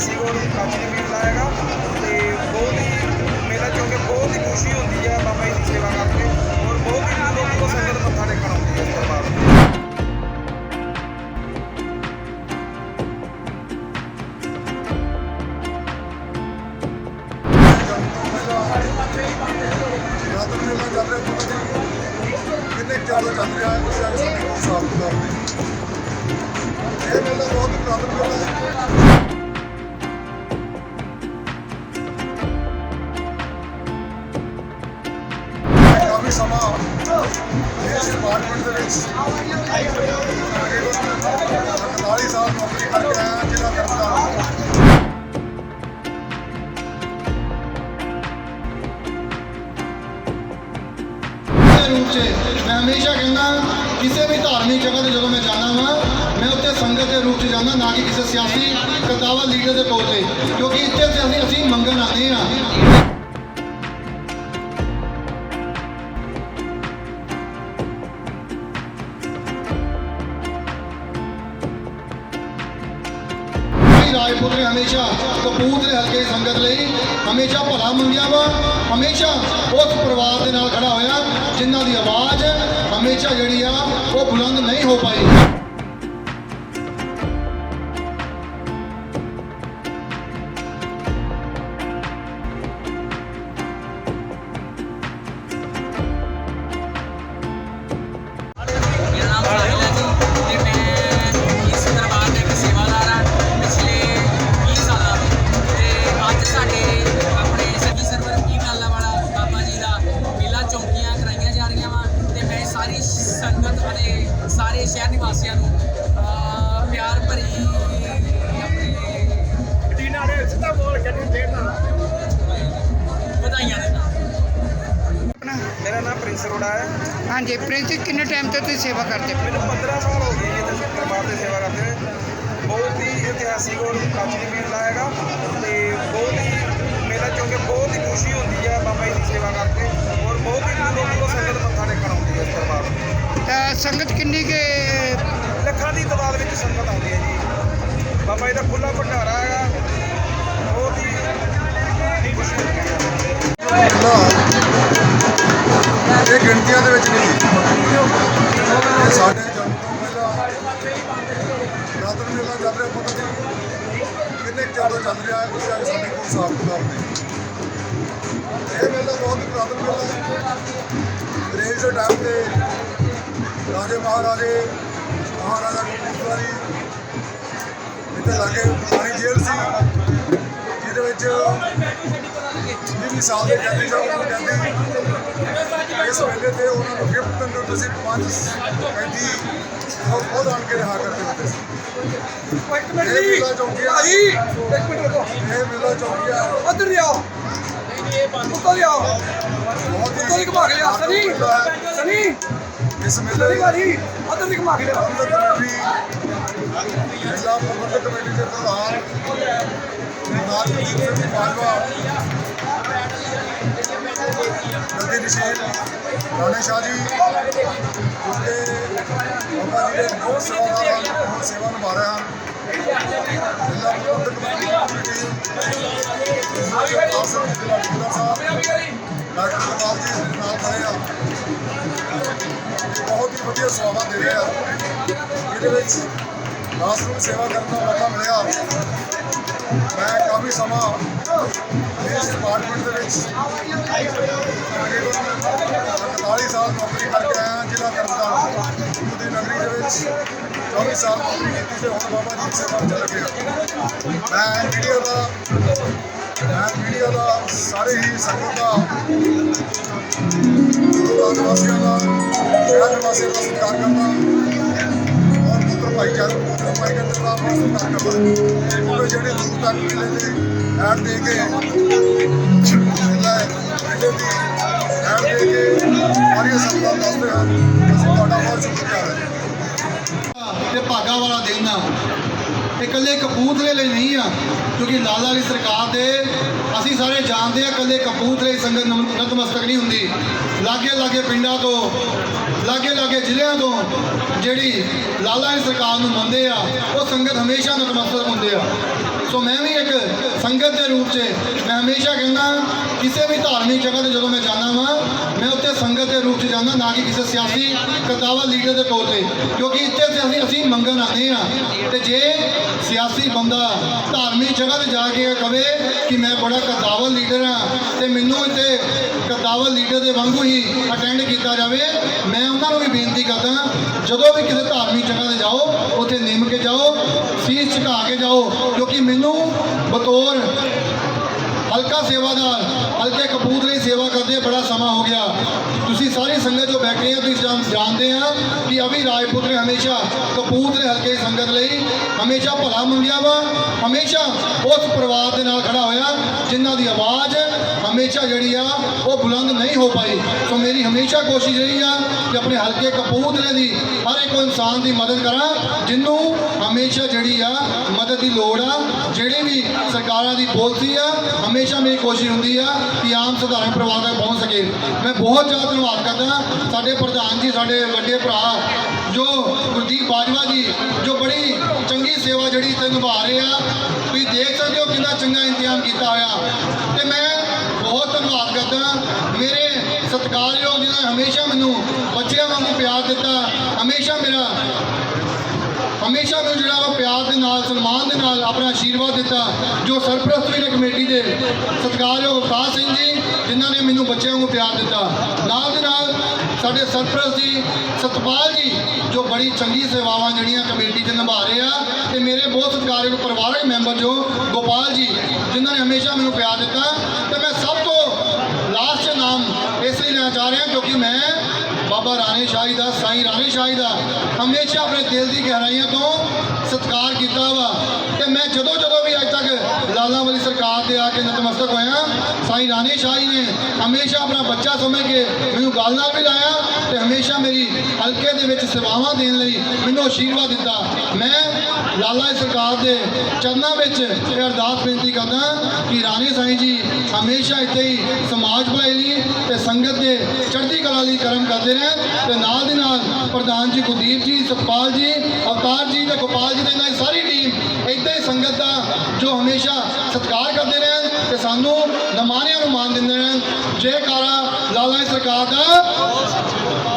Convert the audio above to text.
ਇਤਿਹਾਸਿਕ ਔਰ ਪ੍ਰਾਚੀਨ ਮੇਲਾ ਹੈਗਾ ਤੇ ਬਹੁਤ ਹੀ ਮੇਲਾ ਚੌਂਕੇ ਬਹੁਤ ਹੀ ਖੁਸ਼ੀ ਹੁੰਦੀ ਹੈ ਬਾਬਾ ਜੀ ਦੀ ਸੇਵਾ ਕਰਕੇ। ਔਰ ਬਹੁਤ ਹੀ ਦੂਰੋਂ ਦੂਰੋਂ ਸੰਗਤ ਮੱਥਾ ਟੇਕਣ ਆਉਂਦੀ ਹੈ ਇਸ ਦਰਬਾਰ ਨੂੰ। ਮੇਲਾ ਚੱਲ ਰਿਹਾ ਪਤਾ ਨਹੀਂ ਚੱਲ ਰਿਹਾ ਹੈ, ਤੁਸੀਂ ਸਾਡੇ ਕੋਲ ਹਿਸਾਬ ਕਿਤਾਬ ਇਹ ਮੇਲਾ ਬਹੁਤ ਪੁਰਾਤਨ ਮੇਲਾ ਹੈ। ਸਮਾਂ ਇਸ ਡਿਪਾਰਟਮੈਂਟ ਦੇ ਵਿੱਚ ਤਕਰੀਬਨ 48 ਸਾਲ ਨੌਕਰੀ ਕਰਕੇ ਆਇਆ ਜ਼ਿਲ੍ਹਾ ਤਰਨਤਾਰਨ ਮੈਂ ਹਮੇਸ਼ਾ ਕਹਿੰਦਾ, ਕਿਸੇ ਵੀ ਧਾਰਮਿਕ ਜਗ੍ਹਾ ਤੇ ਜਦੋਂ ਮੈਂ ਜਾਂਦਾ ਹਾਂ ਮੈਂ ਉੱਥੇ ਸੰਗਤ ਦੇ ਰੂਪ 'ਚ ਜਾਂਦਾ, ਨਾ ਕਿ ਕਿਸੇ ਸਿਆਸੀ ਕਦਾਵਾ ਲੀਡਰ ਦੇ ਤੌਰ ਤੇ ਕਿਉਂਕਿ ਇੱਥੇ ਅਸੀਂ ਅਸੀਂ ਮੰਗਣ ਆਉਂਦੇ ਹਾਂ। ਰਾਜਪੁਰ ਨੇ ਹਮੇਸ਼ਾ ਕਪੂਰਥਲੇ ਹਲਕੇ ਸੰਗਤ ਲਈ, ਹਮੇਸ਼ਾ ਭਲਾ ਮੰਗਿਆ ਵਾ ਹਮੇਸ਼ਾ ਉਸ ਪਰਿਵਾਰ ਦੇ ਨਾਲ ਖੜਾ ਹੋਇਆ, ਜਿਨ੍ਹਾਂ ਦੀ ਆਵਾਜ਼ ਹਮੇਸ਼ਾ ਜਿਹੜੀ ਆ, ਉਹ ਬੁਲੰਦ ਨਹੀਂ ਹੋ ਪਾਈ। ਸਾਰੀ ਸੰਗਤ ਅਤੇ ਸਾਰੇ ਸ਼ਹਿਰ ਨਿਵਾਸੀਆਂ ਨੂੰ ਪਿਆਰ ਭਰੀ ਆਪਣੇ ਟੀਨਾ ਦੇ ਸਿੱਧਾ ਬੋਲ ਕੱਢੀ ਦੇਣਾ। ਵਧਾਈਆਂ ਦਿੰਦਾ ਮੇਰਾ ਨਾਮ ਪ੍ਰਿੰਸ ਅਰੋੜਾ ਹੈ। ਹਾਂਜੀ ਪ੍ਰਿੰਸ ਜੀ, ਕਿੰਨੇ ਟਾਈਮ ਤੋਂ ਤੁਸੀਂ ਸੇਵਾ ਕਰਦੇ? ਪਏ? ਮੈਨੂੰ 15 ਸਾਲ ਹੋ ਗਏ ਜੀ ਇੱਥੇ ਦਰਬਾਰ ਦੀ ਸੇਵਾ ਕਰਦੇ ਹੋਏ। ਬਹੁਤ ਹੀ ਇਤਿਹਾਸਿਕ ਔਰ ਪ੍ਰਾਚੀਨ ਮੇਲਾ ਹੈਗਾ। ਤੇ ਬਹੁਤ ਹੀ ਮੇਲਾ ਚੌਂਕੇ ਬਹੁਤ ਹੀ ਖੁਸ਼ੀ ਹੁੰਦੀ ਹੈ ਬਾਬਾ ਜੀ ਦੀ ਸੇਵਾ ਕਰਕੇ। ਔਰ ਬਹੁਤ ਹੀ ਦੂਰੋਂ ਦੂਰੋਂ ਸੰਗਤ ਸੰਗਤ ਕਿੰਨੀ ਕੇ ਲੱਖਾਂ ਦੀ ਤਾਦਾਦ ਵਿੱਚ ਸੰਗਤ ਆਉਂਦੀ ਹੈ ਜੀ। ਬਾਬਾ ਜੀ ਦਾ ਖੁੱਲਾ ਭੰਡਾਰਾ ਹੈਗਾ। ਬਹੁਤ ਹੀ ਇਹ ਗਿਣਤੀਆਂ ਦੇ ਵਿੱਚ ਨਹੀਂ ਸਾਡੇ ਜਨਮ ਤੋਂ ਪਹਿਲਾਂ ਰਾਤਨ ਮੇਲਾ ਚੱਲ ਰਿਹਾ ਪਤਾ ਨਹੀਂ ਕਿੰਨੇ ਕੁ ਜ਼ਿਆਦਾ ਚੱਲ ਰਿਹਾ ਹੈ। ਉਸ ਸਾਡੇ ਕੋਲ ਸਾਫ਼ ਕਿਤਾਬ ਨਹੀਂ ਇਹ ਮੇਲਾ ਬਹੁਤ ਹੀ ਪੁਰਾਤਨ ਮੇਲਾ ਹੈ। ਅੰਗਰੇਜ਼ ਦੇ ਟਾਈਮ ਤੇ ਰਾਜੇ ਮਹਾਰਾਜੇ ਮਹਾਰਾਜਾ ਜੀ ਇੱਥੇ ਲਾਗੇ ਪੁਰਾਣੀ ਜੇਲ੍ਹ ਸੀ ਜਿਹਦੇ ਵਿੱਚ ਵੀਹ ਸਾਲ ਦੇ ਕੈਦੀ ਜਾਂ ਕਹਿੰਦੇ ਇਸ ਵੇਲੇ ਤੇ ਉਹਨਾਂ ਨੂੰ ਗਿਫਟ ਦਿੰਦੇ ਹੁੰਦੇ ਸੀ ਪੰਜ ਕੈਦੀ ਉਹ ਖੁਦ ਆਣ ਕੇ ਰਿਹਾ ਕਰਦੇ ਹੁੰਦੇ ਸੀ। ਇੱਕ ਮਿੰਟ ਜੀ ਭਾਜੀ ਇੱਕ ਮਿੰਟ ਰੁਕੋ। ਇਹ ਮੇਲਾ ਚੌਂਕੀਆ ਉੱਧਰ ਲਿਆਓ। ਉੱਧਰ ਲਿਆਓ। ਬਹੁਤ ਹੀ ਉੱਧਰ ਹੀ ਘੁਮਾ ਕੇ ਲਿਆ ਸਨੀ। ਸਨੀ ਇਸ ਮੇਲੇ ਸਨੀ ਭਾਜੀ ਉੱਧਰ ਦੀ ਘੁਮਾ ਕੇ ਲਿਆ ਪ੍ਰਬੰਧਕ ਕਮੇਟੀ ਮੇਲਾ ਪ੍ਰਬੰਧਕ ਕਮੇਟੀ ਦੇ ਪ੍ਰਧਾਨ ਸਰਦਾਰ ਸਿੰਘ ਮਾਲਵਾ ਜਲਦੀ ਨਸ਼ੀਰ ਰਾਣੇ ਸ਼ਾਹ ਜੀ ਕਿਉਂਕਿ ਬਾਬਾ ਜੀ ਦੇ ਬਹੁਤ ਸੇਵਾ ਬਹੁਤ ਸੇਵਾ ਨਿਭਾ ਰਹੇ ਹਨ। ਮੇਲਾ ਪ੍ਰਬੰਧਕ ਕਮੇਟੀ ਸਰਦਾਰ ਸਾਹਿਬ, ਜ਼ਿਲ੍ਹਾ ਸਾਹਿਬ, ਡਾਕਟਰ ਕਮਾਲ ਜੀ ਸਾਡੇ ਨਾਲ ਖੜੇ ਆ। ਵਧੀਆ ਸੇਵਾ ਦੇ ਰਿਹਾ। ਆ ਇਹਦੇ ਵਿੱਚ ਰਾਸ ਨੂੰ ਸੇਵਾ ਕਰਨ ਦਾ ਮੌਕਾ ਮਿਲਿਆ। ਮੈਂ ਕਾਫੀ ਸਮਾਂ ਇਸ ਡਿਪਾਰਟਮੈਂਟ ਦੇ ਵਿੱਚ ਤਕਰੀਬਨ 48 ਸਾਲ ਨੌਕਰੀ ਕਰਕੇ ਆਇਆ, ਜ਼ਿਲ੍ਹਾ ਤਰਨਤਾਰਨ ਦੀ ਨਗਰੀ ਦੇ ਵਿੱਚ 24 ਸਾਲ ਨੌਕਰੀ ਕੀਤੀ ਤੇ ਹੁਣ ਬਾਬਾ ਜੀ ਦੀ ਸੇਵਾ ਚੱਲ ਗਿਆ ਮੈਂ ਮੀਡੀਆ ਦਾ, ਮੈਂ ਮੀਡੀਆ ਦਾ ਸਾਰੇ ਹੀ ਸੰਗਤ ਦਾ, ਗੁਰੂ ਵਾਸੀਆਂ ਦਾ ਸ਼ਹਿਰ ਨਿਵਾਸੀਆਂ ਦਾ ਸਤਿਕਾਰ ਕਰਦਾ ਔਰ ਪੁੱਤਰ ਭਾਈਚਾਰੇ ਪੁੱਤਰ ਭਾਈ ਦਾ ਸਤਿਕਾਰ ਕਰਦਾ ਉਹ ਜਿਹੜੇ ਦੂਰ ਤੱਕ ਮਿਲੇ ਨੇ ਐਡ ਦੇ ਕੇ ਐਡ ਦੇ ਕੇ ਸਾਰੀਆਂ ਸੰਗਤਾਂ ਦੱਸਦੇ ਹਨ ਅਸੀਂ ਤੁਹਾਡਾ ਬਹੁਤ ਸ਼ੁਕਰੀਆ ਹੈ ਤੇ ਭਾਗਾ ਵਾਲਾ ਦਿਨ ਆ। ਇਹ ਇਕੱਲੇ ਕਪੂਰਥਲੇ ਲਈ ਨਹੀਂ ਆ, ਕਿਉਂਕਿ ਲਾਲਾ ਵਾਲੀ ਸਰਕਾਰ ਦੇ ਅਸੀਂ ਸਾਰੇ ਜਾਣਦੇ ਆ, ਇਕੱਲੇ ਕਪੂਰਥਲੇ ਸੰਗਤ ਨਤਮਸਤਕ ਨਹੀਂ ਹੁੰਦੀ। ਲਾਗੇ ਲਾਗੇ ਪਿੰਡਾਂ ਤੋਂ ਲਾਗੇ ਲਾਗੇ ਜ਼ਿਲ੍ਹਿਆਂ ਤੋਂ ਜਿਹੜੀ ਲਾਲਾ ਵਾਲੀ ਸਰਕਾਰ ਨੂੰ ਮੰਨਦੇ ਆ, ਉਹ ਸੰਗਤ ਹਮੇਸ਼ਾ ਨਤਮਸਤਕ ਹੁੰਦੇ ਆ। ਸੋ ਮੈਂ ਵੀ ਇੱਕ ਸੰਗਤ ਦੇ ਰੂਪ 'ਚ ਮੈਂ ਹਮੇਸ਼ਾ ਕਹਿੰਦਾ ਕਿਸੇ ਵੀ ਧਾਰਮਿਕ ਜਗ੍ਹਾ ਤੇ ਜਦੋਂ ਮੈਂ ਜਾਂਦਾ ਵਾਂ, ਮੈਂ ਉੱਥੇ ਸੰਗਤ ਦੇ ਰੂਪ 'ਚ ਜਾਂਦਾ ਨਾ ਕਿ ਕਿਸੇ ਸਿਆਸੀ ਕਦਾਵਾ ਲੀਡਰ ਦੇ ਤੌਰ ਤੇ। ਕਿਉਂਕਿ ਇੱਥੇ ਅਸੀਂ ਅਸੀਂ ਮੰਗਣ ਆਉਂਦੇ ਆ ਤੇ ਜੇ ਸਿਆਸੀ ਬੰਦਾ ਧਾਰਮਿਕ ਜਗ੍ਹਾ ਤੇ ਜਾ ਕੇ ਕਵੇ ਕਿ ਮੈਂ ਬੜਾ ਕਦਾਵਲ ਲੀਡਰ ਆ ਤੇ ਮੈਨੂੰ ਇੱਥੇ ਕਦਾਵਲ ਲੀਡਰ ਦੇ ਵਾਂਗੂ ਹੀ ਅਟੈਂਡ ਕੀਤਾ ਜਾਵੇ, ਮੈਂ ਉਹਨਾਂ ਨੂੰ ਵੀ ਬੇਨਤੀ ਕਰਦਾ, ਜਦੋਂ ਵੀ ਕਿਸੇ ਧਾਰਮਿਕ ਜਗ੍ਹਾ ਤੇ ਜਾਓ, ਉੱਥੇ ਨਿੰਮ ਕੇ ਜਾਓ ਸੀਸ ਝੁਕਾ ਕੇ ਜਾਓ ਕਿਉਂਕਿ ਮੈਨੂੰ ਬਤੌਰ ਹਲਕਾ ਸੇਵਾਦਾਰ ਹਲਕੇ ਕਪੂਰਥਲੇ ਦੀ ਸੇਵਾ ਕਰਦੇ ਬੜਾ ਸਮਾਂ ਹੋ ਗਿਆ। ਤੁਸੀਂ ਸਾਰੀ ਸੰਗਤ ਜੋ ਬੈਠੇ ਆ, ਤੁਸੀਂ ਜਾਣਦੇ ਆ ਕਿ ਅਭੀ ਰਾਜਪੂਤ ਨੇ ਹਮੇਸ਼ਾ ਕਪੂਰਥਲੇ ਹਲਕੇ ਸੰਗਤ ਲਈ ਹਮੇਸ਼ਾ ਭਲਾ ਮੰਗਿਆ ਵਾ, ਹਮੇਸ਼ਾ ਉਸ ਪਰਿਵਾਰ ਦੇ ਨਾਲ ਖੜਾ ਹੋਇਆ, ਜਿਨ੍ਹਾਂ ਦੀ ਆਵਾਜ਼ ਹਮੇਸ਼ਾ ਜਿਹੜੀ ਆ, ਉਹ ਬੁਲੰਦ ਨਹੀਂ ਹੋ ਪਾਈ। ਸੋ ਮੇਰੀ ਹਮੇਸ਼ਾ ਕੋਸ਼ਿਸ਼ ਰਹੀ ਆ ਕਿ ਆਪਣੇ ਹਲਕੇ ਕਪੂਰਥਲੇ ਦੀ ਹਰ ਇੱਕ ਇਨਸਾਨ ਦੀ ਮਦਦ ਕਰਾਂ ਜਿਹਨੂੰ ਹਮੇਸ਼ਾ ਜਿਹੜੀ ਆ ਮਦਦ ਦੀ ਲੋੜ ਆ, ਜਿਹੜੀ ਵੀ ਸਰਕਾਰਾਂ ਦੀ ਪਾਲਿਸੀ ਆ, ਹਮੇਸ਼ਾ ਮੇਰੀ ਕੋਸ਼ਿਸ਼ ਹੁੰਦੀ ਆ ਕਿ ਆਮ ਸਧਾਰਨ ਪਰਿਵਾਰ ਤੱਕ ਪਹੁੰਚ ਸਕੇ। ਮੈਂ ਬਹੁਤ ਜ਼ਿਆਦਾ ਧੰਨਵਾਦ ਕਰਦਾ ਸਾਡੇ ਪ੍ਰਧਾਨ ਜੀ, ਸਾਡੇ ਵੱਡੇ ਭਰਾ, ਜੋ ਗੁਰਦੀਪ ਬਾਜਵਾ ਜੀ, ਜੋ ਬੜੀ ਚੰਗੀ ਸੇਵਾ ਜਿਹੜੀ ਇੱਥੇ ਨਿਭਾ ਰਹੇ ਆ। ਤੁਸੀਂ ਦੇਖ ਸਕਦੇ ਹੋ ਕਿੰਨਾ ਚੰਗਾ ਇੰਤਜ਼ਾਮ ਕੀਤਾ ਹੋਇਆ। ਤੇ ਮੈਂ ਬਹੁਤ ਧੰਨਵਾਦ ਕਰਦਾ ਮੇਰੇ ਸਤਿਕਾਰਯੋਗ ਜਿਨ੍ਹਾਂ ਨੇ ਹਮੇਸ਼ਾ ਮੈਨੂੰ ਬੱਚਿਆਂ ਵਾਂਗੂ ਪਿਆਰ ਦਿੱਤਾ, ਹਮੇਸ਼ਾ ਮੇਰਾ ਹਮੇਸ਼ਾ ਮੈਨੂੰ ਜਿਹੜਾ ਵਾ ਪਿਆਰ ਦੇ ਨਾਲ, ਸਨਮਾਨ ਦੇ ਨਾਲ ਆਪਣਾ ਆਸ਼ੀਰਵਾਦ ਦਿੱਤਾ, ਜੋ ਸਰਪ੍ਰਸਤ ਵੀ ਨੇ ਕਮੇਟੀ ਦੇ, ਸਤਿਕਾਰਯੋਗ ਅਵਤਾਰ ਸਿੰਘ ਜੀ, ਜਿਨ੍ਹਾਂ ਨੇ ਮੈਨੂੰ ਬੱਚਿਆਂ ਨੂੰ ਪਿਆਰ ਦਿੱਤਾ। ਨਾਲ ਦੇ ਨਾਲ ਸਾਡੇ ਸਰਪ੍ਰਸਤ ਜੀ, ਸਤਪਾਲ ਜੀ, ਜੋ ਬੜੀ ਚੰਗੀ ਸੇਵਾਵਾਂ ਜਿਹੜੀਆਂ ਕਮੇਟੀ 'ਚ ਨਿਭਾ ਰਹੇ ਆ, ਤੇ ਮੇਰੇ ਬਹੁਤ ਸਤਿਕਾਰਯੋਗ ਪਰਿਵਾਰਕ ਮੈਂਬਰ ਜੋ ਗੋਪਾਲ ਜੀ, ਜਿਨ੍ਹਾਂ ਨੇ ਹਮੇਸ਼ਾ ਮੈਨੂੰ ਪਿਆਰ ਦਿੱਤਾ। ਤੇ ਮੈਂ ਸਭ ਤੋਂ ਲਾਸਟ ਨਾਮ ਇਸ ਲਈ ਲੈਣਾ ਚਾਹ ਰਿਹਾ, ਕਿਉਂਕਿ ਮੈਂ ਬਾਬਾ ਰਾਣੇ ਸ਼ਾਹੀ ਦਾ, ਸਾਈਂ ਰਾਣੇ ਸ਼ਾਹੀ ਦਾ। ਹਮੇਸ਼ਾ ਆਪਣੇ ਦਿਲ ਦੀ ਗਹਿਰਾਈਆਂ ਤੋਂ ਸਤਿਕਾਰ ਕੀਤਾ ਵਾ। ਤੇ ਮੈਂ ਜਦੋਂ ਜਦੋਂ ਵੀ ਅੱਜ ਤੱਕ ਲਾਲਾ ਵਾਲੀ ਸਰਕਾਰ ਦੇ ਆ ਕੇ ਨਤਮਸਤਕ ਹੋਇਆ, ਸਾਈਂ ਰਾਣੇ ਸ਼ਾਹੀ ਨੇ ਹਮੇਸ਼ਾ ਆਪਣਾ ਬੱਚਾ ਸਮਝ ਕੇ ਮੈਨੂੰ ਗੱਲ ਨਾਲ ਵੀ ਲਾਇਆ ਤੇ ਹਮੇਸ਼ਾ ਮੇਰੀ ਹਲਕੇ ਦੇ ਵਿੱਚ ਸੇਵਾਵਾਂ ਦੇਣ ਲਈ ਮੈਨੂੰ ਆਸ਼ੀਰਵਾਦ ਦਿੱਤਾ। ਮੈਂ ਲਾਲਾ ਦੀ ਸਰਕਾਰ ਦੇ ਚਰਨਾਂ ਵਿੱਚ ਇਹ ਅਰਦਾਸ ਬੇਨਤੀ ਕਰਦਾ ਕਿ ਰਾਣੇ ਸਾਈਂ ਜੀ ਹਮੇਸ਼ਾ ਇੱਥੇ ਹੀ ਸਮਾਜ ਭਲਾਈ ਲਈ ਤੇ ਸੰਗਤ ਦੇ ਚੜ੍ਹਦੀ ਕਲਾ ਲਈ ਕਰਮ ਕਰਦੇ ਰਹਿਣ ਤੇ ਨਾਲ ਦੀ ਨਾਲ ਪ੍ਰਧਾਨ ਜੀ ਕੁਲਦੀਪ ਜੀ ਸਤਪਾਲ ਜੀ, ਅਵਤਾਰ ਜੀ ਤੇ ਗੋਪਾਲ ਜੀ ਤੇ ਇਹਨਾਂ ਦੀ ਸਾਰੀ ਟੀਮ ਇੱਦਾਂ ਹੀ ਸੰਗਤ ਦਾ ਜੋ ਹਮੇਸ਼ਾ ਸਤਿਕਾਰ ਕਰਦੇ ਰਹਿਣ ਤੇ ਸਾਨੂੰ ਨਮਾਨਿਆਂ ਨੂੰ ਮਾਨ ਦਿੰਦੇ ਰਹਿਣ। ਜੈਕਾਰਾ ਲਾਲਾ ਸਰਕਾਰ ਦਾ।